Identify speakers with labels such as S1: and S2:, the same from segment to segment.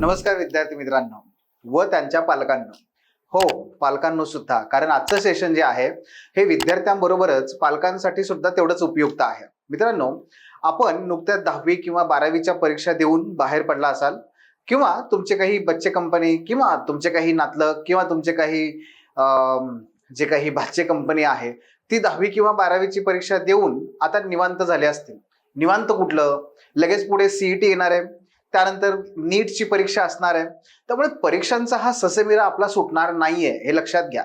S1: नमस्कार विद्यार्थी मित्रांनो व त्यांच्या पालकांनो. हो पालकांनो सुद्धा कारण आजचं सेशन जे आहे हे विद्यार्थ्यांबरोबरच पालकांसाठी सुद्धा तेवढंच उपयुक्त आहे. मित्रांनो आपण नुकत्याच दहावी किंवा बारावीच्या परीक्षा देऊन बाहेर पडला असाल किंवा तुमचे काही बच्चे कंपनी किंवा तुमचे काही नातलग किंवा तुमचे काही जे काही भाचे कंपनी आहे ती दहावी किंवा बारावीची परीक्षा देऊन आता निवांत झाले असतील. निवांत कुठलं? लगेच पुढे सीईटी येणार आहे. त्यानंतर नीटची परीक्षा असणार आहे. त्यामुळे परीक्षांचा हा ससेमिरा आपला सुटणार नाहीये हे लक्षात घ्या.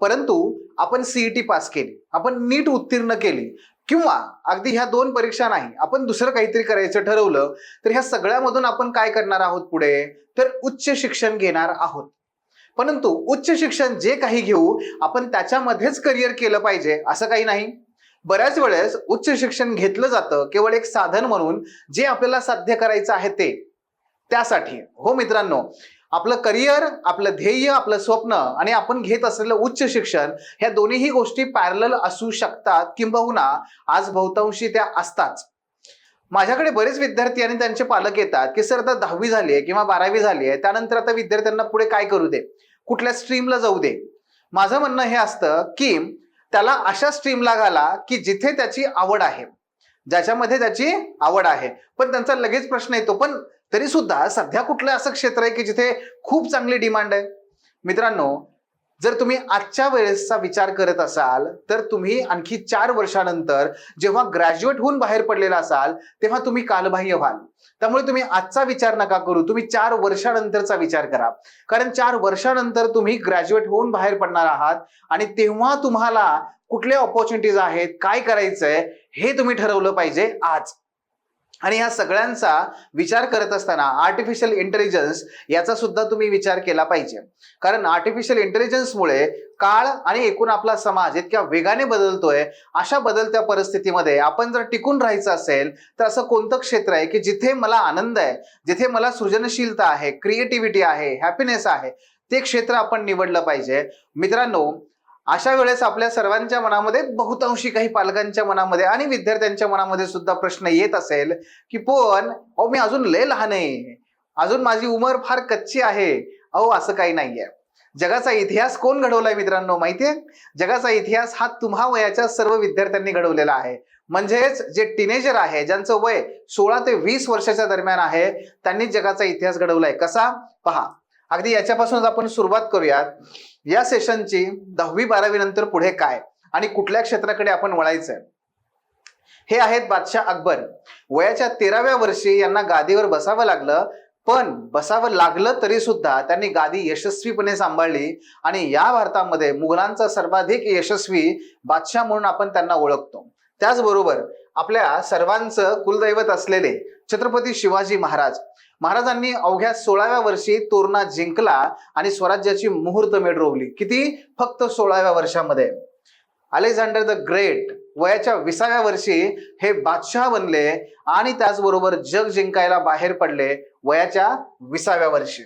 S1: परंतु आपण सीईटी पास केली आपण नीट उत्तीर्ण केली किंवा अगदी ह्या दोन परीक्षा नाही आपण दुसरं काहीतरी करायचं ठरवलं तर ह्या सगळ्यामधून आपण काय करणार आहोत पुढे? तर उच्च शिक्षण घेणार आहोत. परंतु उच्च शिक्षण जे काही घेऊ आपण त्याच्यामध्येच करिअर केलं पाहिजे असं काही नाही. बऱ्याच वेळेस उच्च शिक्षण घेतलं जातं केवळ एक साधन म्हणून जे आपल्याला साध्य करायचं आहे ते. त्यासाठी हो मित्रांनो आपलं करिअर आपलं ध्येय आपलं स्वप्न आणि आपण घेत असलेलं उच्च शिक्षण ह्या दोन्हीही गोष्टी पॅरल असू शकतात किंबहुना आज बहुतांशी त्या असतात माझ्याकडे बरेच विद्यार्थी आणि त्यांचे पालक येतात की सर आता दहावी झाली आहे किंवा बारावी झाली आहे त्यानंतर आता विद्यार्थ्यांना पुढे काय करू दे? कुठल्या स्ट्रीमला जाऊ दे? माझं म्हणणं हे असतं की त्याला अशा स्ट्रीमला घाला की जिथे त्याची आवड आहे. ज्याच्यामध्ये त्याची आवड आहे. पण त्यांचा लगेच प्रश्न येतो पण तरी सुद्धा सध्या कुठलं असं क्षेत्र आहे की जिथे खूप चांगली डिमांड आहे? मित्रांनो जर तुम्ही आजच्या वेळेसचा विचार करत असाल तर तुम्ही आणखी चार वर्षानंतर जेव्हा ग्रॅज्युएट होऊन बाहेर पडलेला असाल तेव्हा तुम्ही कालबाह्य व्हाल. त्यामुळे तुम्ही आजचा विचार नका करू तुम्ही चार वर्षानंतरचा विचार करा. कारण चार वर्षानंतर तुम्ही ग्रॅज्युएट होऊन बाहेर पडणार आहात आणि तेव्हा तुम्हाला कुठल्या ऑपॉर्च्युनिटीज आहेत काय करायचंय हे तुम्ही ठरवलं पाहिजे आज. आणि ह्या सगळ्यांचा विचार करत असताना आर्टिफिशियल इंटेलिजन्स याचा सुद्धा तुम्ही विचार केला पाहिजे. कारण आर्टिफिशियल इंटेलिजन्समुळे काळ आणि एकूण आपला समाज इतक्या वेगाने बदलतोय. अशा बदलत्या परिस्थितीमध्ये आपण जर टिकून राहायचं असेल तर असं कोणतं क्षेत्र आहे की जिथे मला आनंद आहे जिथे मला सृजनशीलता आहे क्रिएटिव्हिटी आहे हॅपीनेस आहे ते क्षेत्र आपण निवडलं पाहिजे. मित्रांनो अशा वेळेस आपल्या सर्वांच्या मनामध्ये बहुतांशी काही पालकांच्या मनामध्ये आणि विद्यार्थ्यांच्या मनामध्ये सुद्धा प्रश्न येत असेल की पण अहो मी अजून लय लहान आहे. अजून माझी उमर फार कच्ची आहे. अहो असं काही नाहीये. जगाचा इतिहास कोण घडवलाय मित्रांनो माहितीये? जगाचा इतिहास हा तुम्हा वयाच्या सर्व विद्यार्थ्यांनी घडवलेला आहे. म्हणजेच जे टीनेजर आहे ज्यांचं वय सोळा ते वीस वर्षाच्या दरम्यान आहे त्यांनी जगाचा इतिहास घडवलाय. कसा? पहा. अगदी याच्यापासूनच आपण सुरुवात करूयात. या सेशनची दहावी बारावी नंतर पुढे काय आणि कुठल्या क्षेत्राकडे आपण वळायचंय? हे आहेत बादशाह अकबर. वयाच्या तेराव्या वर्षी यांना गादीवर बसावं लागलं पण बसावं लागलं तरी सुद्धा त्यांनी गादी यशस्वीपणे सांभाळली आणि या भारतामध्ये मुघलांचा सर्वाधिक यशस्वी बादशाह म्हणून आपण त्यांना ओळखतो. त्याचबरोबर आपल्या सर्वांचं कुलदैवत असलेले छत्रपती शिवाजी महाराज महाराजांनी अवघ्या सोळाव्या वर्षी तोरणा जिंकला आणि स्वराज्याची मुहूर्तमेढ रोवली. किती? फक्त सोळाव्या वर्षामध्ये. अलेक्झांडर द ग्रेट वयाच्या विसाव्या वर्षी हे बादशाह बनले आणि त्याचबरोबर जग जिंकायला बाहेर पडले वयाच्या विसाव्या वर्षी.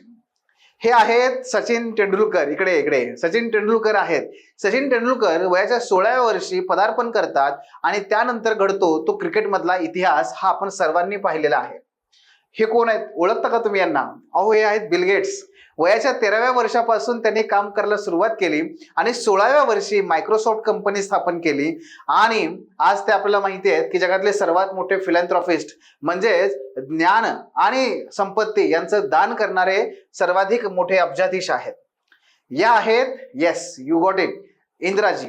S1: हे आहेत सचिन तेंडुलकर. इकडे इकडे. सचिन तेंडुलकर आहेत. सचिन तेंडुलकर वयाच्या सोळाव्या वर्षी पदार्पण करतात आणि त्यानंतर घडतो तो क्रिकेटमधला इतिहास हा आपण सर्वांनी पाहिलेला आहे. हे कोण आहेत? ओळखता का तुम्ही यांना? अहो हे आहेत बिल गेट्स वयाच्या तेराव्या वर्षापासून त्यांनी काम करायला सुरुवात केली आणि सोळाव्या वर्षी मायक्रोसॉफ्ट कंपनी स्थापन केली. आणि आज ते आपल्याला माहिती आहेत की जगातले सर्वात मोठे फिलॅन्थ्रॉफिस्ट म्हणजेच ज्ञान आणि संपत्ती यांचं दान करणारे सर्वाधिक मोठे अब्जाधीश आहेत. या आहेत yes you got it Indiraji.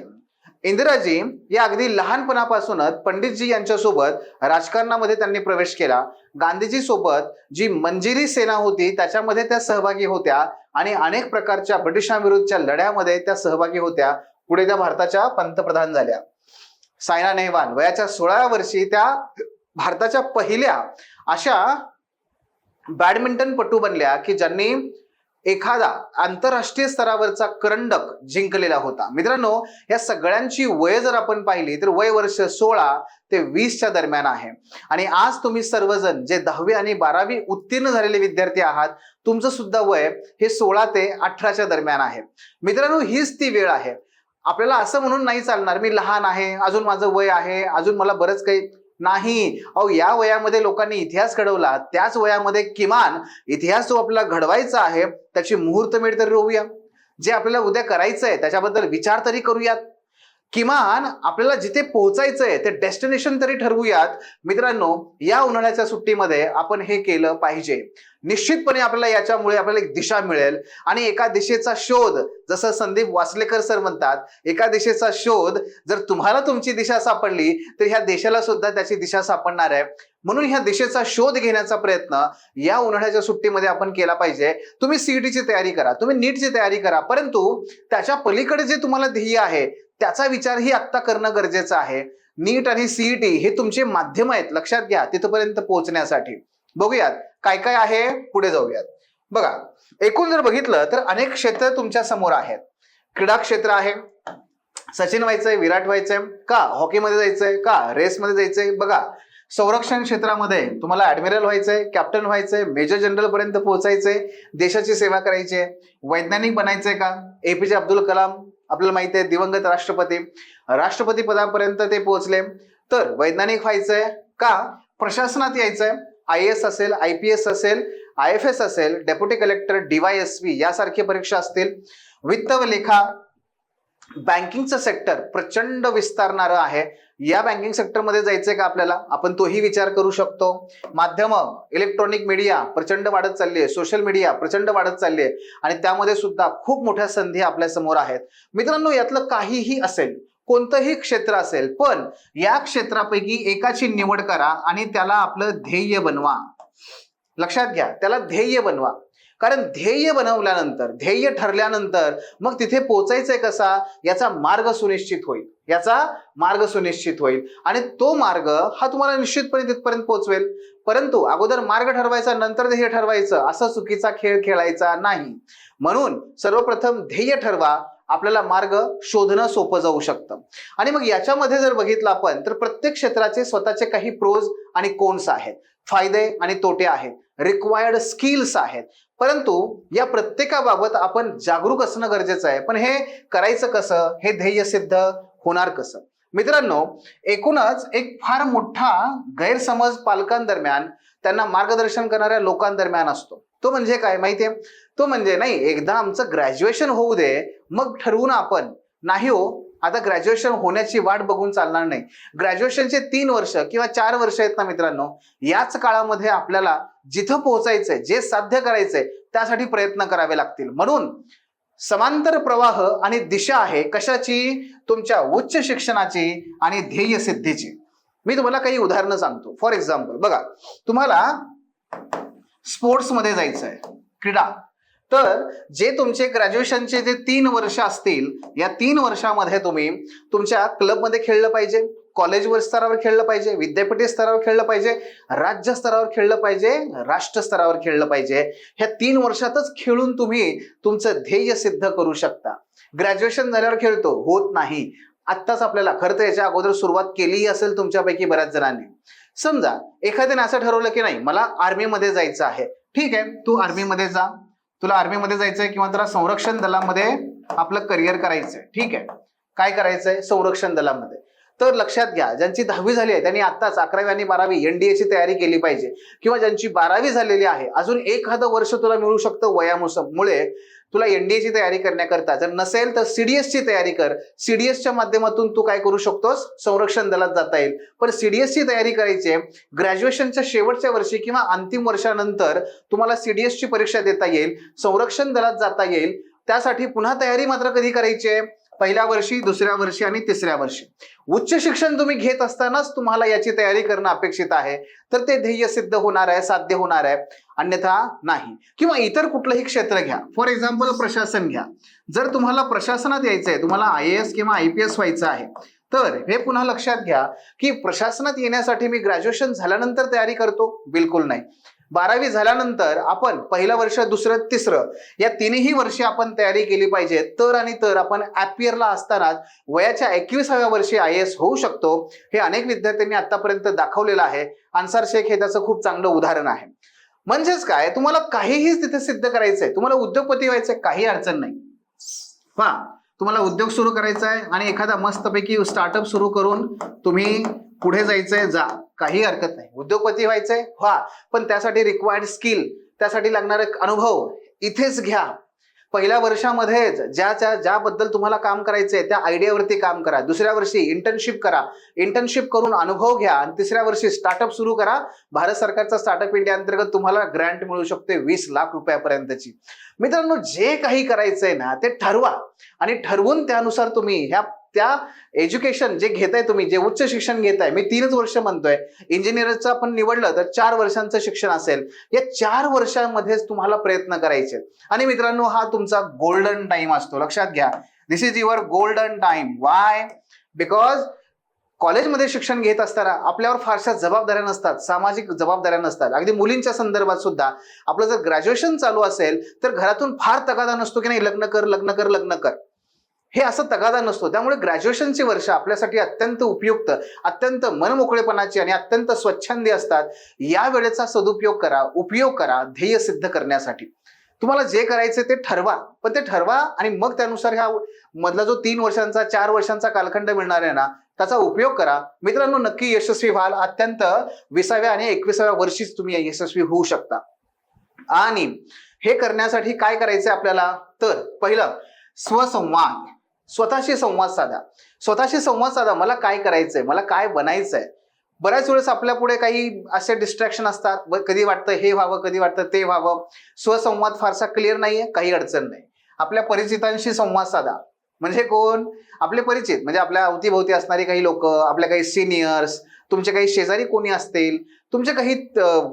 S1: Indiraji या अगदी लहानपणापासूनच पंडितजी यांच्यासोबत राजकारणामध्ये त्यांनी प्रवेश केला. गांधीजी सोबत जी मंजिरी सेना होती त्याच्यामध्ये त्या सहभागी होत्या आणि अनेक प्रकारच्या ब्रिटिशांविरुद्धच्या लढ्यामध्ये त्या सहभागी होत्या. पुढे त्या भारताच्या पंतप्रधान झाल्या. सायना नेहवाल वयाच्या सोळाव्या वर्षी त्या भारताच्या पहिल्या अशा बॅडमिंटन पटू बनल्या की ज्यांनी एखादा आंतरराष्ट्रीय स्तरावरचा करंडक जिंकलेला होता. मित्रांनो या सगळ्यांची वय जर आपण पाहिली तर वय वर्ष सोळा ते वीसच्या दरम्यान आहे. आणि आज तुम्ही सर्वजण जे दहावी आणि बारावी उत्तीर्ण झालेले विद्यार्थी आहात तुमचं सुद्धा वय हे सोळा ते अठराच्या दरम्यान आहे. मित्रांनो हीच ती वेळ आहे. आपल्याला असं म्हणून नाही चालणार मी लहान आहे अजून माझं वय आहे अजून मला बरंच काही नाही. अहो या वयामध्ये लोकांनी इतिहास घडवला. त्याच वयामध्ये किमान इतिहास जो आपल्याला घडवायचा आहे त्याची मुहूर्त मेढ तरी रोवूया. जे आपल्याला उद्या करायचं आहे त्याच्याबद्दल विचार तरी करूयात. किमान आपल्याला जिथे पोहोचायचंय ते डेस्टिनेशन तरी ठरवूयात. मित्रांनो या उन्हाळ्याच्या सुट्टीमध्ये आपण हे केलं पाहिजे. निश्चितपणे आपल्याला याच्यामुळे आपल्याला एक दिशा मिळेल. आणि एका दिशेचा शोध जसं संदीप वासलेकर सर म्हणतात एका दिशेचा शोध जर तुम्हाला तुमची दिशा सापडली तर ह्या देशाला सुद्धा त्याची दिशा सापडणार आहे. म्हणून ह्या दिशेचा शोध घेण्याचा प्रयत्न या उन्हाळ्याच्या सुट्टीमध्ये आपण केला पाहिजे. तुम्ही सीईटीची तयारी करा तुम्ही नीटची तयारी करा परंतु त्याच्या पलीकडे जे तुम्हाला ध्येय आहे त्याचा विचारही आत्ता करणं गरजेचं आहे. नीट आणि सीईटी हे तुमचे माध्यम आहेत. लक्षात घ्या तिथपर्यंत पोहोचण्यासाठी. बघूयात काय काय आहे पुढे जाऊयात. बघा एकूण जर बघितलं तर अनेक क्षेत्र तुमच्यासमोर आहेत. क्रीडा क्षेत्र आहे. सचिन व्हायचंय विराट व्हायचंय. का? हॉकीमध्ये जायचंय. का? रेसमध्ये जायचंय. बघा संरक्षण क्षेत्रामध्ये तुम्हाला ऍडमिरल व्हायचंय कॅप्टन व्हायचंय मेजर जनरल पर्यंत पोहोचायचंय देशाची सेवा करायची आहे. वैज्ञानिक बनायचंय का? एपीजे अब्दुल कलाम आपल्याला माहिती आहे दिवंगत राष्ट्रपती. राष्ट्रपती पदापर्यंत ते पोहोचले. तर वैज्ञानिक व्हायचंय का? प्रशासनात यायचंय. आय एस असेल आय पी एस असेल आय एफ एस असेल डेप्युटी कलेक्टर डीवायएसपी यासारखी परीक्षा असतील. वित्त व लेखा बँकिंगचं सेक्टर प्रचंड विस्तारणारं आहे. या बँकिंग सेक्टरमध्ये जायचंय का आपल्याला? आपण तोही विचार करू शकतो. माध्यम इलेक्ट्रॉनिक मीडिया प्रचंड वाढत चालली आहे सोशल मीडिया प्रचंड वाढत चालली आहे आणि त्यामध्ये सुद्धा खूप मोठ्या संधी आपल्यासमोर आहेत. मित्रांनो यातलं काहीही असेल कोणतंही क्षेत्र असेल पण या क्षेत्रापैकी एकाची निवड करा आणि त्याला आपलं ध्येय बनवा. लक्षात घ्या त्याला ध्येय बनवा. कारण ध्येय बनवल्यानंतर ध्येय ठरल्यानंतर मग तिथे पोचायचंय कसा? याचा मार्ग सुनिश्चित होईल. याचा मार्ग सुनिश्चित होईल. आणि तो मार्ग हा तुम्हाला निश्चितपणे तिथपर्यंत पोहोचवेल परंतु अगोदर मार्ग ठरवायचा नंतर ध्येय ठरवायचं असा चुकीचा खेळ खेळायचा नाही. म्हणून सर्वप्रथम ध्येय ठरवा आपल्याला मार्ग शोधणं सोपं जाऊ शकतं. आणि मग याच्यामध्ये जर बघितलं आपण तर प्रत्येक क्षेत्राचे स्वतःचे काही प्रोज आणि कोन्स आहेत. फायदे आणि तोटे आहेत. रिक्वायर्ड स्किल्स आहेत. परंतु या प्रत्येकाबाबत आपण जागरूक असणं गरजेचं आहे. पण हे करायचं कसं? हे ध्येय सिद्ध होणार कसं? मित्रांनो एकूणच एक फार मोठा गैरसमज पालकांदरम्यान त्यांना मार्गदर्शन करणाऱ्या लोकांदरम्यान असतो. तो म्हणजे काय माहितीये? तो म्हणजे नाही एकदा आमचं ग्रॅज्युएशन होऊ दे मग ठरवू ना आपण. नाही हो आता ग्रॅज्युएशन होण्याची वाट बघून चालणार नाही. ग्रॅज्युएशनचे तीन वर्ष किंवा चार वर्ष आहेत ना मित्रांनो याच काळामध्ये आपल्याला जिथं पोहोचायचंय जे साध्य करायचंय त्यासाठी प्रयत्न करावे लागतील. म्हणून समांतर प्रवाह आणि दिशा आहे कशाची? तुमच्या उच्च शिक्षणाची आणि ध्येय सिद्धीची. मी तुम्हाला काही उदाहरणं सांगतो. फॉर एक्झाम्पल बघा तुम्हाला स्पोर्ट्समध्ये जायचं आहे क्रीडा. तर जे तुमचे ग्रॅज्युएशनचे जे तीन वर्ष असतील या तीन वर्षामध्ये तुम्ही तुमच्या क्लबमध्ये खेळलं पाहिजे. कॉलेजवर स्तरावर खेळलं पाहिजे विद्यापीठ स्तरावर खेळलं पाहिजे राज्य स्तरावर खेळलं पाहिजे राष्ट्र स्तरावर खेळलं पाहिजे. ह्या तीन वर्षातच खेळून तुम्ही तुमचं ध्येय सिद्ध करू शकता. ग्रॅज्युएशन झाल्यावर खेळतो होत नाही. आत्ताच आपल्याला खरं तर याच्या अगोदर सुरुवात केलीही असेल तुमच्यापैकी बऱ्याच जणांनी. समजा एखाद्याने असं ठरवलं की नाही मला आर्मीमध्ये जायचं आहे. ठीक आहे तू आर्मीमध्ये जा. तुला आर्मीमध्ये जायचंय किंवा तुला संरक्षण दलामध्ये आपलं करिअर करायचंय. ठीक आहे काय करायचंय? संरक्षण दलामध्ये. तर लक्षात घ्या ज्यांची दहावी झाली आहे त्यांनी आत्ताच अकरावी आणि बारावी एनडीएची तयारी केली पाहिजे. किंवा ज्यांची बारावी झालेली आहे अजून एखादं वर्ष तुला मिळू शकतं वयामुळे तुला एनडीएची तयारी करण्याकरता जर नसेल तर सीडीएसची तयारी कर. सीडीएसच्या माध्यमातून तू काय करू शकतोस? संरक्षण दलात जाता येईल. पण सीडीएसची तयारी करायची आहे ग्रॅज्युएशनच्या शेवटच्या वर्षी किंवा अंतिम वर्षानंतर तुम्हाला सीडीएसची परीक्षा देता येईल संरक्षण दलात जाता येईल. त्यासाठी पुन्हा तयारी मात्र कधी करायची आहे? पहिल्या वर्षी दुसऱ्या वर्षी आणि तिसऱ्या वर्षी. उच्च शिक्षण तुम्ही घेत असतानाच तुम्हाला याची तयारी करणं अपेक्षित आहे. तर ते ध्येय सिद्ध होणार आहे साध्य होणार आहे. अन्यथा नाही. किंवा इतर कुठलंही क्षेत्र घ्या. फॉर एक्झाम्पल प्रशासन घ्या. जर तुम्हाला प्रशासनात यायचं आहे तुम्हाला आय एस किंवा आय पी एस व्हायचं आहे तर हे पुन्हा लक्षात घ्या की प्रशासनात येण्यासाठी मी ग्रॅज्युएशन झाल्यानंतर तयारी करतो? बिलकुल नाही. बारावी झाल्यानंतर आपण पहिलं वर्ष दुसरं तिसरं या तिन्ही वर्षी आपण तयारी केली पाहिजे. तर आणि तर आपण ऍपियरला असतानाच वयाच्या एकविसाव्या वर्षी आय एस होऊ शकतो. हे अनेक विद्यार्थ्यांनी आतापर्यंत दाखवलेलं आहे. अन्सार शेख हे त्याचं खूप चांगलं उदाहरण आहे. म्हणजेच काय? तुम्हाला काहीही तिथे सिद्ध करायचंय तुम्हाला उद्योगपती व्हायचंय काही अडचण नाही. पहा तुम्हाला उद्योग सुरू करायचा आहे आणि एखादा मस्तपैकी स्टार्टअप सुरू करून तुम्ही पुढे जायचंय जा. काही हरकत नाही. उद्योगपती व्हायचंय व्हा. पण त्यासाठी रिक्वायर्ड स्किल त्यासाठी लागणारे अनुभव इथेच घ्या. पहिल्या वर्षामध्येच ज्या ज्या ज्याबद्दल तुम्हाला काम करायचंय त्या आयडियावरती काम करा. दुसऱ्या वर्षी इंटर्नशिप करा. इंटर्नशिप करून अनुभव घ्या आणि तिसऱ्या वर्षी स्टार्टअप सुरू करा. भारत सरकारचा स्टार्टअप इंडिया अंतर्गत तुम्हाला ग्रँट मिळू शकते वीस लाख रुपयापर्यंतची. मित्रांनो जे काही करायचंय ना ते ठरवा. आणि ठरवून त्यानुसार तुम्ही ह्या त्या एज्युकेशन जे घेताय तुम्ही जे उच्च शिक्षण घेताय मी तीनच वर्ष म्हणतोय इंजिनिअरचं आपण निवडलं तर चार वर्षांचं शिक्षण असेल. या चार वर्षांमध्येच तुम्हाला प्रयत्न करायचे. आणि मित्रांनो हा तुमचा गोल्डन टाइम असतो. लक्षात घ्या. This is your golden time why because कॉलेजमध्ये शिक्षण घेत असताना आपल्यावर फारशा जबाबदाऱ्या नसतात सामाजिक जबाबदाऱ्या नसतात. अगदी मुलींच्या संदर्भात सुद्धा आपलं जर ग्रॅज्युएशन चालू असेल तर घरातून फार तगादा नसतो की नाही लग्न कर लग्न कर लग्न कर. हे असं तगादा नसतो. त्यामुळे ग्रॅज्युएशनची वर्ष आपल्यासाठी अत्यंत उपयुक्त अत्यंत मनमोकळेपणाची आणि अत्यंत स्वच्छंदी असतात. या वेळेचा सदुपयोग करा उपयोग करा ध्येय सिद्ध करण्यासाठी. तुम्हाला जे करायचे ते ठरवा पण ते ठरवा आणि मग त्यानुसार ह्या मधला जो तीन वर्षांचा चार वर्षांचा कालखंड मिळणार आहे ना त्याचा उपयोग करा. मित्रांनो नक्की यशस्वी व्हाल. अत्यंत विसाव्या आणि एकविसाव्या वर्षीच तुम्ही यशस्वी होऊ शकता. आणि हे करण्यासाठी काय करायचं आपल्याला? तर पहिलं स्वसंवाद. स्वतःशी संवाद साधा. स्वतःशी संवाद साधा. मला काय करायचंय? मला काय बनायचंय? बऱ्याच वेळेस आपल्या पुढे काही असे डिस्ट्रॅक्शन असतात. कधी वाटतं हे व्हावं कधी वाटतं ते व्हावं. स्वसंवाद फारसा क्लिअर नाहीये. काही अडचण नाही. आपल्या परिचितांशी संवाद साधा. म्हणजे कोण? आपले परिचित. म्हणजे आपल्या अवतीभोवती असणारी काही लोक आपल्या काही सिनियर्स तुमचे काही शेजारी कोणी असतील? तुमचे काही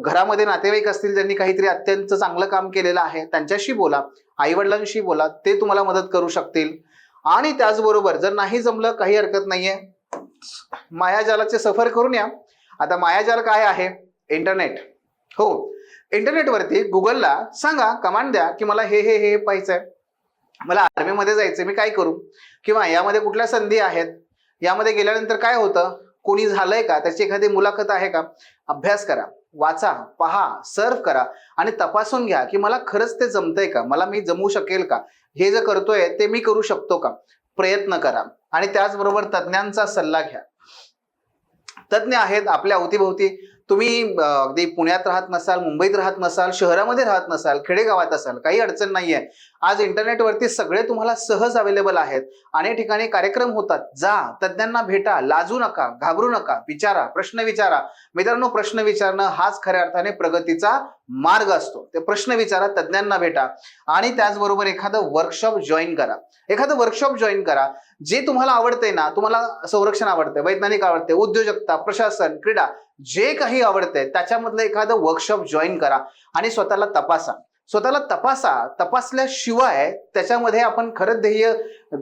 S1: घरामध्ये नातेवाईक असतील ज्यांनी काहीतरी अत्यंत चांगलं काम केलेलं आहे त्यांच्याशी बोला. आईवडिलांशी बोला. ते तुम्हाला मदत करू शकतील. आणि त्याचबरोबर जर नाही जमलं काही हरकत नाहीये. मायाजालाचे सफर करून या. आता मायाजाल काय आहे? इंटरनेट. हो. इंटरनेटवरती गुगलला सांगा कमांड द्या की मला हे हे हे पाहिजे मला आर्मीमध्ये जायचंय मी काय करू? किंवा यामध्ये कुठल्या संधी आहेत? यामध्ये गेल्यानंतर काय होतं? कोणी झालंय का? त्याची एखादी मुलाखत आहे का? अभ्यास करा वाचा पहा सर्व करा आणि तपासून घ्या की मला खरंच ते जमतंय का? मला मी जमू शकेल का? हे जे करतोय ते मी करू शकतो का? प्रयत्न करा. आणि त्याचबरोबर तज्ज्ञांचा सल्ला घ्या. तज्ज्ञ आहेत आपल्या अवतीभोवती. तुम्ही अगदी पुण्यात राहत नसाल मुंबईत राहत नसाल शहरामध्ये राहत नसाल खेडेगावात असाल काही अडचण नाहीये. आज इंटरनेटवरती सगळे तुम्हाला सहज अवेलेबल आहेत. अनेक ठिकाणी कार्यक्रम होतात. जा तज्ज्ञांना भेटा लाजू नका घाबरू नका विचारा प्रश्न विचारा. मित्रांनो प्रश्न विचारणं हाच खऱ्या अर्थाने प्रगतीचा मार्ग असतो. ते प्रश्न विचारा तज्ज्ञांना भेटा आणि त्याचबरोबर एखादं वर्कशॉप जॉईन करा. एखादं वर्कशॉप जॉईन करा. जे तुम्हाला आवडतंय ना तुम्हाला संरक्षण आवडतंय वैज्ञानिक आवडते उद्योजकता प्रशासन क्रीडा जे काही आवडतंय त्याच्यामधलं एखादं वर्कशॉप जॉईन करा आणि स्वतःला तपासा. स्वतःला तपासा. तपासल्याशिवाय त्याच्यामध्ये आपण खरं ध्येय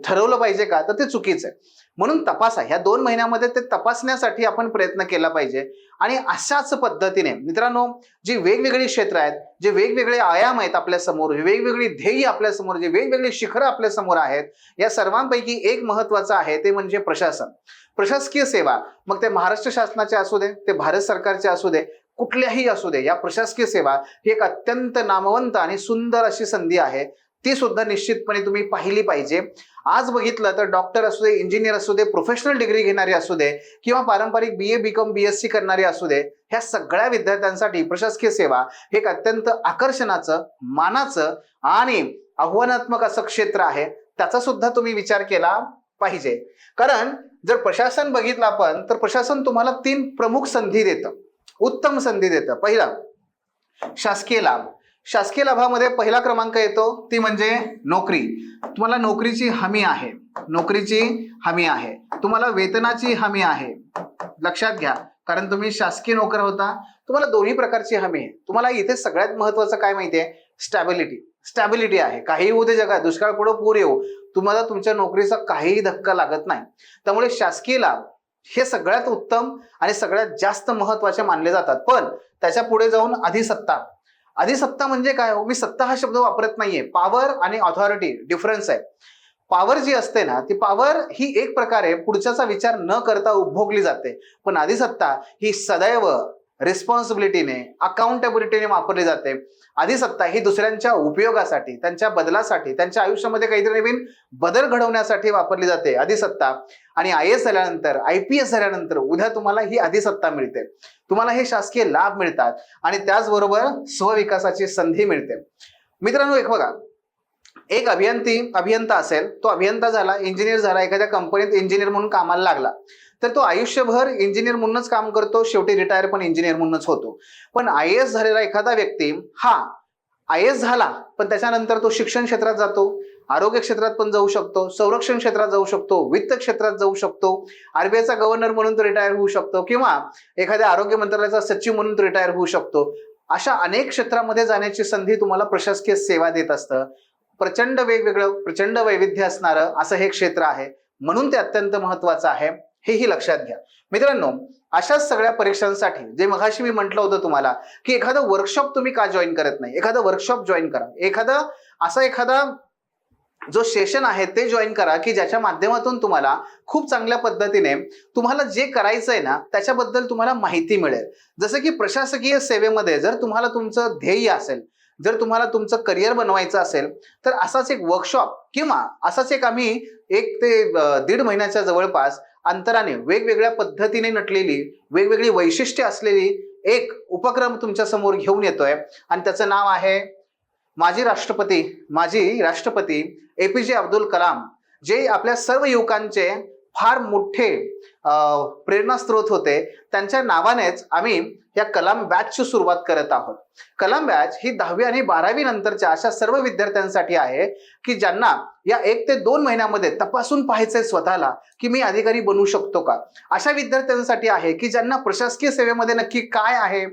S1: ठरवलं पाहिजे का? तर ते चुकीचं आहे. म्हणून तपासा. ह्या दोन महिन्यामध्ये ते तपासण्यासाठी आपण प्रयत्न केला पाहिजे. आणि अशाच पद्धतीने मित्रांनो जी वेगवेगळी क्षेत्र आहेत जे वेगवेगळे आयाम आहेत आपल्यासमोर वेगवेगळी ध्येय आपल्यासमोर जे वेगवेगळी शिखरं आपल्यासमोर आहेत या सर्वांपैकी एक महत्वाचं आहे ते म्हणजे प्रशासन. प्रशासकीय सेवा. मग ते महाराष्ट्र शासनाचे असू दे ते भारत सरकारचे असू दे कुठल्याही असू दे या प्रशासकीय सेवा ही एक अत्यंत नामवंत आणि सुंदर अशी संधी आहे. ती सुद्धा निश्चितपणे तुम्ही पाहिली पाहिजे. आज बघितलं तर डॉक्टर असू दे इंजिनियर असू दे प्रोफेशनल डिग्री घेणारे असू दे किंवा पारंपरिक B A B com B S C करणारे असू दे ह्या सगळ्या विद्यार्थ्यांसाठी प्रशासकीय सेवा हे एक अत्यंत आकर्षणाचं मानाचं आणि आव्हानात्मक असं क्षेत्र आहे. त्याचा सुद्धा तुम्ही विचार केला पाहिजे. कारण जर प्रशासन बघितलं आपण तर प्रशासन तुम्हाला तीन प्रमुख संधी देतं. उत्तम संधी देतं. पहिला शासकीय लाभ. शासकीय लाभामध्ये पहिला क्रमांक येतो ती म्हणजे नोकरी. तुम्हाला नोकरीची हमी आहे. नोकरीची हमी आहे. तुम्हाला वेतनाची हमी आहे. लक्षात घ्या कारण तुम्ही शासकीय नोकर होता. तुम्हाला दोन्ही प्रकारची हमी आहे. तुम्हाला इथे सगळ्यात महत्वाचं काय माहितीये स्टॅबिलिटी. स्टॅबिलिटी आहे. काही होऊ दे जगात. दुष्काळ पुढे पूर येऊ. तुम्हाला तुमच्या नोकरीचा काहीही धक्का लागत नाही. त्यामुळे शासकीय लाभ हे सगळ्यात उत्तम आणि सगळ्यात जास्त महत्त्वाचे मानले जातात. पण त्याच्या पुढे जाऊन अधिसत्ता. अधिसत्ता म्हणजे काय हो? मी सत्ता हा शब्द वापरत नाहीये. पॉवर आणि ऑथॉरिटी डिफरन्स आहे. पॉवर जी असते ना ती पॉवर ही एक प्रकारे पुढच्याचा विचार न करता उपभोगली जाते. पण अधिसत्ता ही सदैव रिस्पॉन्सिबिलिटीने अकाउंटेबिलिटीने वापरली जाते. अधिसत्ता ही दुसऱ्यांच्या उपयोगासाठी त्यांच्या बदलासाठी त्यांच्या आयुष्यामध्ये काहीतरी नवीन बदल घडवण्यासाठी वापरली जाते. अधिसत्ता आणि आय एस झाल्यानंतर आय पी एस झाल्यानंतर उद्या तुम्हाला ही अधिसत्ता मिळते. तुम्हाला हे शासकीय लाभ मिळतात आणि त्याचबरोबर स्वविकासाची संधी मिळते. मित्रांनो एक बघा. एक अभियंती अभियंता असेल तो अभियंता झाला इंजिनियर झाला एखाद्या कंपनीत इंजिनियर म्हणून कामाला लागला. तर तो आयुष्यभर इंजिनियर म्हणूनच काम करतो शेवटी रिटायर पण इंजिनियर म्हणूनच होतो. पण आय एस झालेला एखादा व्यक्ती हा आय एस झाला पण त्याच्यानंतर तो शिक्षण क्षेत्रात जातो आरोग्य क्षेत्रात पण जाऊ शकतो संरक्षण क्षेत्रात जाऊ शकतो वित्त क्षेत्रात जाऊ शकतो आरबीआयचा गव्हर्नर म्हणून तो रिटायर होऊ शकतो किंवा एखाद्या आरोग्य मंत्रालयाचा सचिव म्हणून तो रिटायर होऊ शकतो. अशा अनेक क्षेत्रामध्ये जाण्याची संधी तुम्हाला प्रशासकीय सेवा देत असतं. प्रचंड वेगवेगळं प्रचंड वैविध्य असणारं असं हे क्षेत्र आहे. म्हणून ते अत्यंत महत्वाचं आहे. हेही लक्षात घ्या. मित्रांनो अशाच सगळ्या परीक्षांसाठी जे मघाशी मी म्हटलं होतं तुम्हाला की एखादं वर्कशॉप तुम्ही का जॉईन करत नाही? एखादं वर्कशॉप जॉईन करा. एखादं असा एखादा जो सेशन आहे ते जॉईन करा की ज्याच्या माध्यमातून तुम्हाला खूप चांगल्या पद्धतीने तुम्हाला जे करायचं आहे ना त्याच्याबद्दल तुम्हाला माहिती मिळेल. जसं की प्रशासकीय सेवेमध्ये जर तुम्हाला तुमचं ध्येय असेल जर तुम्हाला तुमचं करिअर बनवायचं असेल तर असाच एक वर्कशॉप किंवा असाच एक आम्ही एक ते दीड महिन्याच्या जवळपास अंतराने वेगवेगळ्या पद्धतीने नटलेली वेगवेगळी वैशिष्ट्ये असलेली एक उपक्रम तुमच्यासमोर घेऊन येतोय. आणि त्याचं नाव आहे माजी राष्ट्रपती माजी राष्ट्रपती ए पी जे अब्दुल कलाम जे आपल्या सर्व युवकांचे फार मोठे प्रेरणा प्रेरणास्त्रोत होते. त्यांच्या नावानेच आम्ही या कलाम बॅचची सुरुवात करत आहोत. कलाम बॅच ही दहावी आणि बारावी नंतरच्या अशा सर्व विद्यार्थ्यांसाठी आहे की ज्यांना या एक ते दोन महिन्यामध्ये तपासून पाहायचंय स्वतःला की मी अधिकारी बनू शकतो का? अशा विद्यार्थ्यांसाठी आहे की ज्यांना प्रशासकीय सेवेमध्ये नक्की काय आहे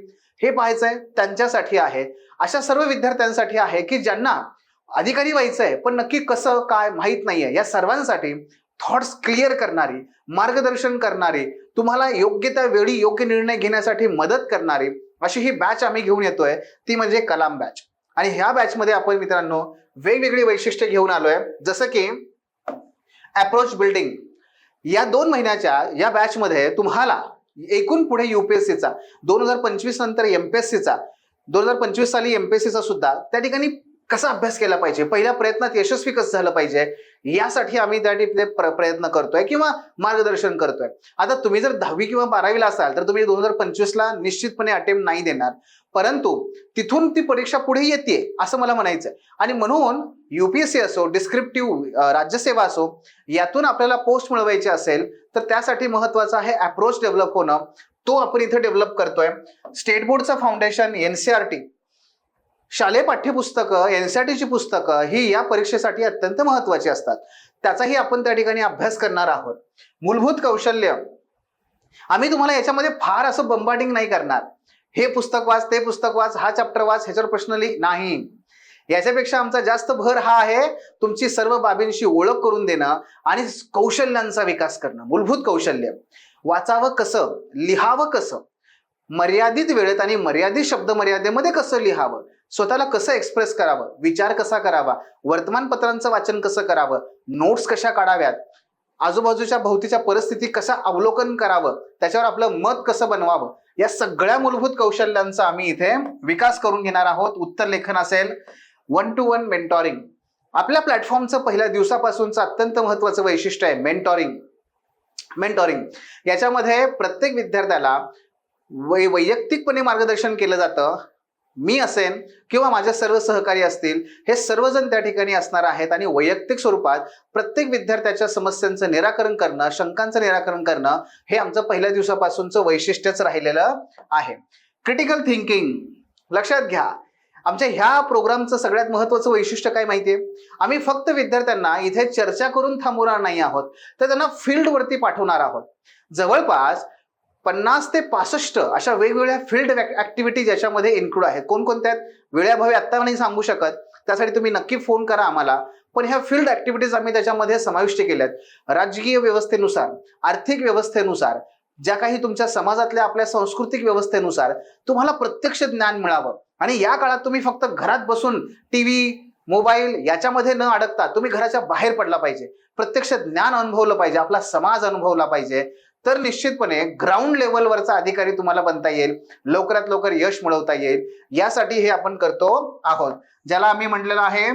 S1: हे पाहायचंय त्यांच्यासाठी आहे. अशा सर्व विद्यार्थ्यांसाठी आहे की ज्यांना अधिकारी व्हायचंय पण नक्की कसं काय माहीत नाहीये. या सर्वांसाठी थॉट्स क्लिअर करणारी मार्गदर्शन करणारी तुम्हाला योग्य त्या वेळी योग्य निर्णय घेण्यासाठी मदत करणारी अशी ही बॅच आम्ही घेऊन येतोय. ती म्हणजे कलाम बॅच आणि ह्या बॅचमध्ये आपण मित्रांनो वेगवेगळी वैशिष्ट्ये घेऊन आलोय. जसं की अप्रोच बिल्डिंग या दोन महिन्याच्या या बॅचमध्ये तुम्हाला एकूण पुढे युपीएससीचा दोन हजार पंचवीस नंतर एमपीएससीचा दोन हजार पंचवीस साली एमपीएससीचा सुद्धा त्या ठिकाणी कसा अभ्यास केला पाहिजे? पहिल्या प्रयत्नात यशस्वी कसं झालं पाहिजे? यासाठी आम्ही त्या ठिकाणी प्र- प्रयत्न करतोय किंवा मार्गदर्शन करतोय. आता तुम्ही जर दहावी किंवा बारावीला असाल तर तुम्ही दोन हजार पंचवीसला निश्चितपणे अटेम्प्ट नाही देणार. परंतु तिथून ती परीक्षा पुढे येते असं मला म्हणायचं आणि म्हणून युपीएससी असो डिस्क्रिप्टिव्ह राज्यसेवा असो यातून आपल्याला पोस्ट मिळवायची असेल तर त्यासाठी महत्वाचं आहे अप्रोच डेव्हलप होणं. तो आपण इथे डेव्हलप करतोय. स्टेट बोर्डचं फाउंडेशन एनसीआरटी शालेय पाठ्यपुस्तकं एनसीआरटीची पुस्तकं ही या परीक्षेसाठी अत्यंत महत्वाची असतात. त्याचाही आपण त्या ठिकाणी अभ्यास करणार आहोत. मूलभूत कौशल्य. आम्ही तुम्हाला याच्यामध्ये फार असं बंबाटिंग नाही करणार. हे पुस्तक वाच ते पुस्तक वाच हा चॅप्टर वाच ह्याच्यावर प्रश्न लिही नाही. याच्यापेक्षा आमचा जास्त भर हा आहे तुमची सर्व बाबींशी ओळख करून देणं आणि कौशल्यांचा विकास करणं. मूलभूत कौशल्य. वाचावं कसं? लिहावं कसं? मर्यादित वेळेत आणि मर्यादित शब्द मर्यादेमध्ये कसं लिहावं? स्वतःला कसं एक्सप्रेस करावं? विचार कसा करावा? वर्तमानपत्रांचं वाचन कसं करावं? नोट्स कशा काढाव्यात? आजूबाजूच्या भोवतीच्या परिस्थिती कशा अवलोकन करावं? त्याच्यावर आपलं मत कसं बनवावं? या सगळ्या मूलभूत कौशल्यांचा आम्ही इथे विकास करून घेणार आहोत. उत्तर लेखन असेल. वन टू वन मेंटॉरिंग आपल्या प्लॅटफॉर्मचं पहिल्या दिवसापासूनचं अत्यंत महत्वाचं वैशिष्ट्य आहे मेंटॉरिंग मेंटॉरिंग याच्यामध्ये प्रत्येक विद्यार्थ्याला वै वैयक्तिकपणे मार्गदर्शन केलं जातं. मी असेन किंवा माझे सर्व सहकारी असतील हे सर्वजण त्या ठिकाणी असणार आहेत आणि वैयक्तिक स्वरूपात प्रत्येक विद्यार्थ्याच्या समस्यांचं निराकरण करणं शंकांचं निराकरण करणं हे आमचं पहिल्या दिवसापासूनचं वैशिष्ट्यच राहिलेलं आहे. क्रिटिकल थिंकिंग लक्षात घ्या. आमच्या ह्या प्रोग्रामचं सगळ्यात महत्वाचं वैशिष्ट्य काय माहितीये? आम्ही फक्त विद्यार्थ्यांना इथे चर्चा करून थांबवणार नाही आहोत तर त्यांना फील्डवरती पाठवणार आहोत. जवळपास पन्नास ते पासष्ट अशा वेगवेगळ्या फील्ड ऍक्टिव्हिटीज याच्यामध्ये इन्क्लूड आहेत. कोणकोणत्या आहेत? वेळाभावी आत्ता नाही सांगू शकत. त्यासाठी तुम्ही नक्की फोन करा आम्हाला. पण ह्या फील्ड ऍक्टिव्हिटीज आम्ही त्याच्यामध्ये समाविष्ट केल्यात. राजकीय व्यवस्थेनुसार आर्थिक व्यवस्थेनुसार ज्या काही तुमच्या समाजातल्या आपल्या सांस्कृतिक व्यवस्थेनुसार तुम्हाला प्रत्यक्ष ज्ञान मिळावं. आणि या काळात तुम्ही फक्त घरात बसून टीव्ही मोबाईल याच्यामध्ये न अडकता तुम्ही घराच्या बाहेर पडला पाहिजे. प्रत्यक्ष ज्ञान अनुभवलं पाहिजे. आपला समाज अनुभवला पाहिजे. तर निश्चितपणे ग्राउंड लेवलवरचा अधिकारी तुम्हाला बनता येईल लवकरात लवकर यश मिळवता येईल यासाठी हे आपण करतो आहोत. ज्याला आम्ही म्हटलेलं आहे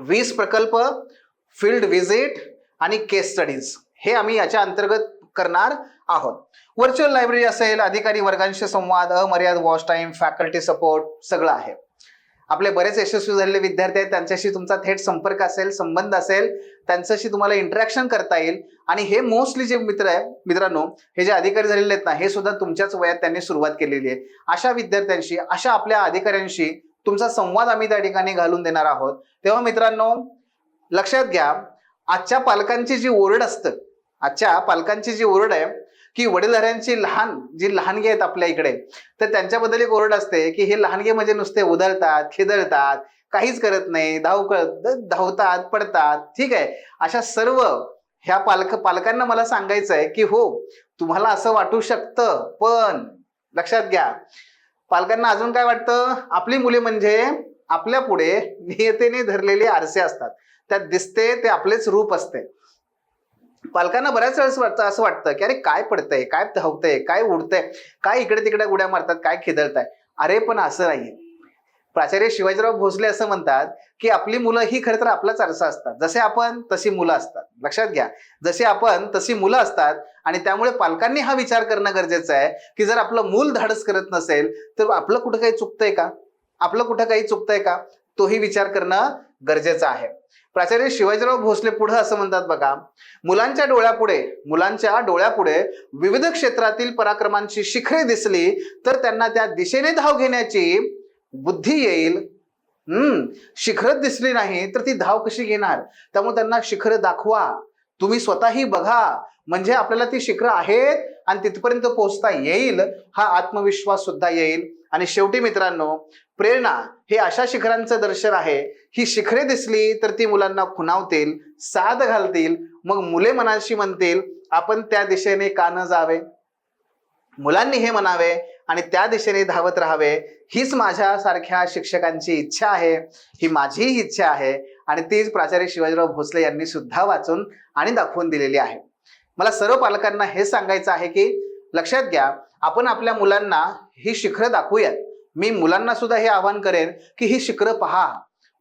S1: वीस प्रकल्प फील्ड व्हिजिट आणि केस स्टडीज हे आम्ही याच्या अंतर्गत करणार आहोत. व्हर्च्युअल लायब्ररी असेल अधिकारी वर्गांशी संवाद अमर्याद वॉच टाइम फॅकल्टी सपोर्ट सगळं आहे. आपले बरेच यशस्वी झालेले विद्यार्थी आहेत. त्यांच्याशी तुमचा थेट संपर्क असेल संबंध असेल त्यांच्याशी तुम्हाला इंटरॅक्शन करता येईल. आणि हे मोस्टली जे मित्र आहे मित्रांनो हे जे अधिकारी झालेले आहेत ना हे सुद्धा तुमच्याच वयात त्यांनी सुरुवात केलेली आहे. अशा विद्यार्थ्यांशी अशा आपल्या अधिकाऱ्यांशी तुमचा संवाद आम्ही त्या ठिकाणी घालून देणार आहोत. तेव्हा मित्रांनो लक्षात घ्या आजच्या पालकांची जी ओरड असतं आजच्या पालकांची जी ओरड आहे की वडीलधाऱ्यांची लहान जी लहानगी आहेत आपल्या इकडे तर त्यांच्याबद्दल एक ओरड असते की हे लहानगे म्हणजे नुसते उधळतात खिदळतात काहीच करत नाही धाव धावतात पडतात ठीक आहे. अशा सर्व ह्या पालक पालकांना मला सांगायचं आहे की हो तुम्हाला असं वाटू शकतं पण लक्षात घ्या पालकांना अजून काय वाटतं? आपली मुले म्हणजे आपल्या पुढे नियतेने धरलेले आरसे असतात. त्यात दिसते ते आपलेच रूप असते. पालकांना बऱ्याच वेळेस वाटतं असं वाटतं की अरे काय पडतंय काय धावतंय काय उडतंय काय इकडे तिकडे उड्या मारतात काय खिदळताय. अरे पण असं नाहीये. प्राचार्य शिवाजीराव भोसले असं म्हणतात की आपली मुलं ही खरं तर आपलाच आरसा असतात. जसे आपण तशी मुलं असतात. लक्षात घ्या. जसे आपण तशी मुलं असतात आणि त्यामुळे पालकांनी हा विचार करणं गरजेचं आहे की जर आपलं मूल धाडस करत नसेल तर आपलं कुठं काही चुकतंय का? आपलं कुठं काही चुकतंय का? तोही विचार करणं गरजेचं आहे. प्राचार्य शिवाजीराव भोसले पुढे असं म्हणतात बघा मुलांच्या डोळ्यापुढे मुलांच्या डोळ्यापुढे विविध क्षेत्रातील पराक्रमांची शिखरे दिसली तर त्यांना त्या दिशेने धाव घेण्याची बुद्धी येईल. हम्म शिखरच दिसली नाही तर ती धाव कशी घेणार? त्यामुळे त्यांना शिखर दाखवा. तुम्ही स्वतःही बघा म्हणजे आपल्याला ती शिखरं आहेत आणि तिथपर्यंत पोहोचता येईल हा आत्मविश्वास सुद्धा येईल. आणि शेवटी मित्रांनो प्रेरणा हे अशा शिखरांचं दर्शन आहे. ही शिखरे दिसली तर ती मुलांना खुणावतील साध घालतील मग मुले मनाशी म्हणतील आपण त्या दिशेने का न जावे? मुलांनी हे म्हणावे आणि त्या दिशेने धावत राहावे. हीच माझ्यासारख्या शिक्षकांची इच्छा आहे. ही माझीही इच्छा आहे. आणि तीच प्राचार्य शिवाजीराव भोसले यांनी सुद्धा वाचून आणि दाखवून दिलेली आहे. मला सर्व पालकांना हे सांगायचं आहे की लक्षात घ्या आपण आपल्या मुलांना ही शिखरं दाखवूयात. मी मुलांना सुद्धा हे आवाहन करेन की ही शिखरं पहा.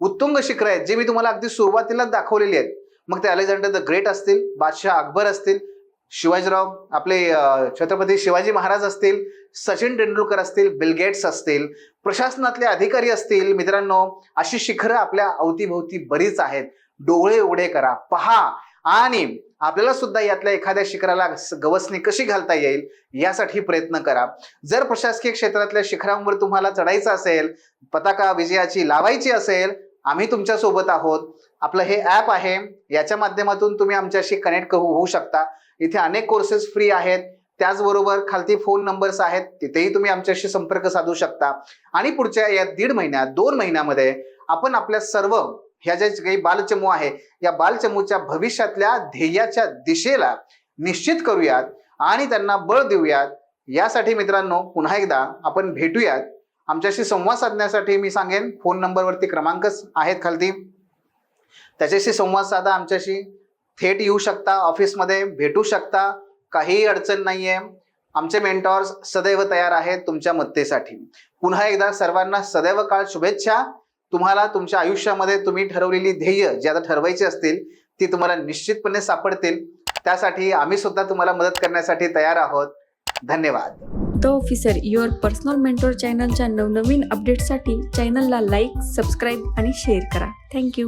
S1: उत्तुंग शिखरं आहेत जे मी तुम्हाला अगदी सुरुवातीलाच दाखवलेली आहेत. मग ते अलेक्झांडर द ग्रेट असतील बादशाह अकबर असतील शिवाजीराव आपले छत्रपती शिवाजी महाराज असतील सचिन तेंडुलकर असतील बिल गेट्स असतील प्रशासनातले अधिकारी असतील मित्रांनो अशी शिखरं आपल्या अवतीभोवती बरीच आहेत. डोळे उघडे करा पहा. आणि आपल्याला सुद्धा यातल्या एखाद्या शिखराला गवसणी कशी घालता येईल यासाठी प्रयत्न करा. जर प्रशासकीय क्षेत्रातल्या शिखरांवर तुम्हाला चढायचं असेल पताका विजयाची लावायची असेल आम्ही तुमच्यासोबत आहोत. आपलं हे ॲप आहे याच्या माध्यमातून तुम्ही आमच्याशी कनेक्ट होऊ शकता. इथे अनेक कोर्सेस फ्री आहेत. त्याचबरोबर खालती फोन नंबर्स आहेत तिथेही तुम्ही आमच्याशी संपर्क साधू शकता. आणि पुढच्या या दीड महिन्यात दोन महिन्यामध्ये आपण आपल्या सर्व ह्या ज्या काही बालचमू आहे या बालचमूच्या भविष्यातल्या ध्येयाच्या दिशेला निश्चित करूयात आणि त्यांना बळ देऊयात. यासाठी मित्रांनो पुन्हा एकदा आपण भेटूयात. आमच्याशी संवाद साधण्यासाठी मी सांगेन फोन नंबरवरती क्रमांकच आहेत खालती. त्याच्याशी संवाद साधा आमच्याशी. थेट येऊ शकता ऑफिसमध्ये भेटू शकता काहीही अडचण नाहीये. आमचे मेंटॉर्स सदैव तयार आहेत तुमच्या मत्तेसाठी. पुन्हा एकदा सर्वांना सदैव काळ शुभेच्छा. तुम्हाला तुमच्या आयुष्यामध्ये तुम्ही ठरवलेली ध्येय जी आता ठरवायची असतील ती तुम्हाला निश्चितपणे सापडतील. त्यासाठी आम्ही सुद्धा तुम्हाला मदत करण्यासाठी तयार आहोत. धन्यवाद.
S2: The officer your personal mentor चॅनलच्या नवनवीन अपडेटसाठी चॅनलला लाईक सबस्क्राईब आणि शेअर करा. Thank you